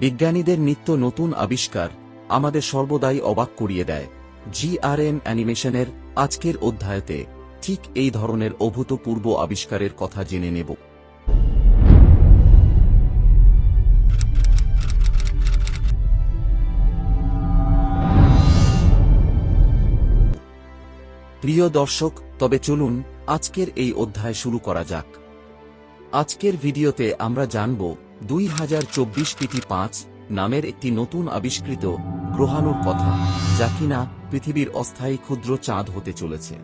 বিজ্ঞানীদের নিত্য নতুন আবিষ্কার আমাদের সর্বদাই অবাক করিয়ে দেয়। জি আর জিআরএম অ্যানিমেশনের আজকের অধ্যায়তে ঠিক এই ধরনের অভূতপূর্ব আবিষ্কারের কথা জেনে নেব। প্রিয় দর্শক, তবে চলুন আজকের এই অধ্যায় শুরু করা যাক। আজকের ভিডিওতে আমরা জানব দুই হাজার চব্বিশ পিটি পাঁচ নামের একটি নতুন আবিষ্কৃত গ্রহাণুর কথা, যা কিনা পৃথিবীর অস্থায়ী ক্ষুদ্র চাঁদ হতে চলেছে।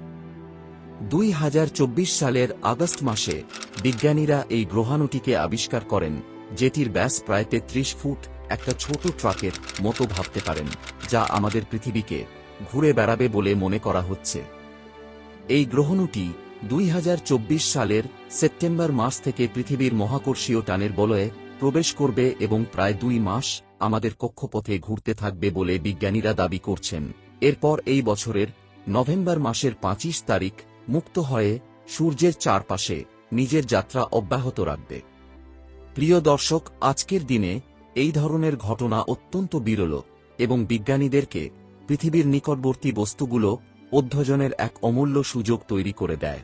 দুই হাজার চব্বিশ সালের আগস্ট মাসে বিজ্ঞানীরা এই গ্রহাণুটিকে আবিষ্কার করেন, যেটির ব্যাস প্রায় তেত্রিশ ফুট একটা ছোট ট্রাকের মতো ভাবতে পারেন, যা আমাদের পৃথিবীকে ঘুরে বেড়াবে বলে মনে করা হচ্ছে। এই গ্রহণটি দুই সালের সেপ্টেম্বর মাস থেকে পৃথিবীর মহাকর্ষীয় টানের বলয়ে প্রবেশ করবে এবং প্রায় দুই মাস আমাদের কক্ষপথে ঘুরতে থাকবে বলে বিজ্ঞানীরা দাবি করছেন। এরপর এই বছরের নভেম্বর মাসের পঁচিশ তারিখ মুক্ত হয়ে সূর্যের চারপাশে নিজের যাত্রা অব্যাহত রাখবে। প্রিয় দর্শক, আজকের দিনে এই ধরনের ঘটনা অত্যন্ত বিরল এবং বিজ্ঞানীদেরকে পৃথিবীর নিকটবর্তী বস্তুগুলো অধ্যয়নের এক অমূল্য সুযোগ তৈরি করে দেয়।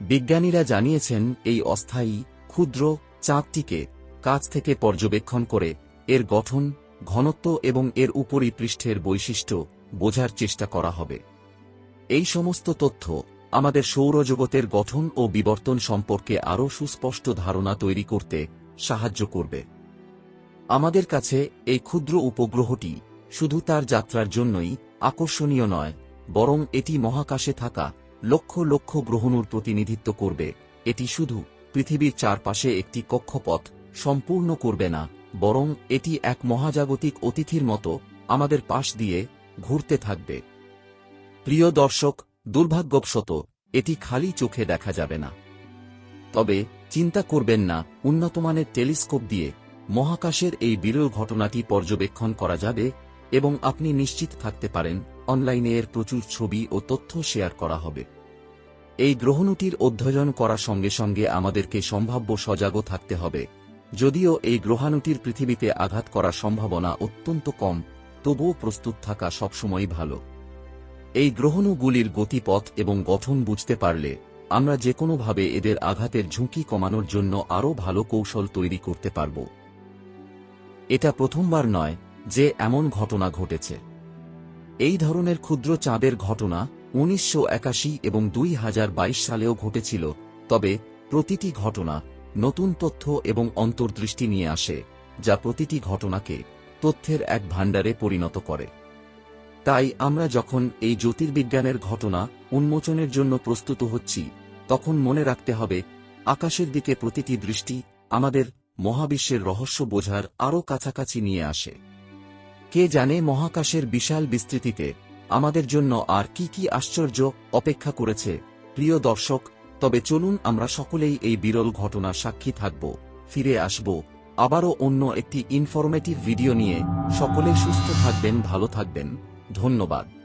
বিজ্ঞানীরা জানিয়েছেন, এই অস্থায়ী, ক্ষুদ্র চাঁদটিকে কাছ থেকে পর্যবেক্ষণ করে এর গঠন, ঘনত্ব এবং এর উপরি পৃষ্ঠের বৈশিষ্ট্য বোঝার চেষ্টা করা হবে। এই সমস্ত তথ্য আমাদের সৌরজগতের গঠন ও বিবর্তন সম্পর্কে আরও সুস্পষ্ট ধারণা তৈরি করতে সাহায্য করবে। আমাদের কাছে এই ক্ষুদ্র উপগ্রহটি শুধু তার যাত্রার জন্যই আকর্ষণীয় নয়, বরং এটি মহাকাশে থাকা লক্ষ লক্ষ গ্রহণুর প্রতিনিধিত্ব করবে। এটি শুধু পৃথিবীর চারপাশে একটি কক্ষপথ সম্পূর্ণ করবে না, বরং এটি এক মহাজাগতিক অতিথির মতো আমাদের পাশ দিয়ে ঘুরতে থাকবে। প্রিয় দর্শক, দুর্ভাগ্যবশত, এটি খালি চোখে দেখা যাবে না। তবে চিন্তা করবেন না, উন্নতমানের টেলিস্কোপ দিয়ে মহাকাশের এই বিরল ঘটনাটি পর্যবেক্ষণ করা যাবে এবং আপনি নিশ্চিত থাকতে পারেন, অনলাইনে এর প্রচুর ছবি ও তথ্য শেয়ার করা হবে। এই গ্রহণটির অধ্যয়ন করার সঙ্গে সঙ্গে আমাদেরকে সম্ভাব্য সজাগও থাকতে হবে। যদিও এই গ্রহাণুটির পৃথিবীতে আঘাত করার সম্ভাবনা অত্যন্ত কম, তবুও প্রস্তুত থাকা সবসময়ই ভালো। এই গ্রহণগুলির গতিপথ এবং গঠন বুঝতে পারলে, আমরা যে কোনোভাবে এদের আঘাতের ঝুঁকি কমানোর জন্য আরও ভালো কৌশল তৈরি করতে পারব। এটা প্রথমবার নয় যে এমন ঘটনা ঘটেছে। এই ধরনের ক্ষুদ্র চাঁদের ঘটনা উনিশশো একাশি এবং দুই হাজার বাইশ সালেও ঘটেছিল, তবে প্রতিটি ঘটনা নতুন তথ্য এবং অন্তর্দৃষ্টি নিয়ে আসে, যা প্রতিটি ঘটনাকে তথ্যের এক ভাণ্ডারে পরিণত করে। তাই আমরা যখন এই জ্যোতির্বিজ্ঞানের ঘটনা উন্মোচনের জন্য প্রস্তুত হচ্ছি, তখন মনে রাখতে হবে, আকাশের দিকে প্রতিটি দৃষ্টি আমাদের মহাবিশ্বের রহস্য বোঝার আরও কাছাকাছি নিয়ে আসে। কে জানে মহাকাশের বিশাল বিস্তৃতিতে আমাদের জন্য আর কি কি আশ্চর্য অপেক্ষা করেছে, প্রিয় দর্শক, তবে চলুন আমরা সকলেই এই বিরল ঘটনার সাক্ষী থাকব, ফিরে আসব, আবারও অন্য একটি ইনফরমেটিভ ভিডিও নিয়ে। সকলে সুস্থ থাকবেন, ভালো থাকবেন। ধন্যবাদ।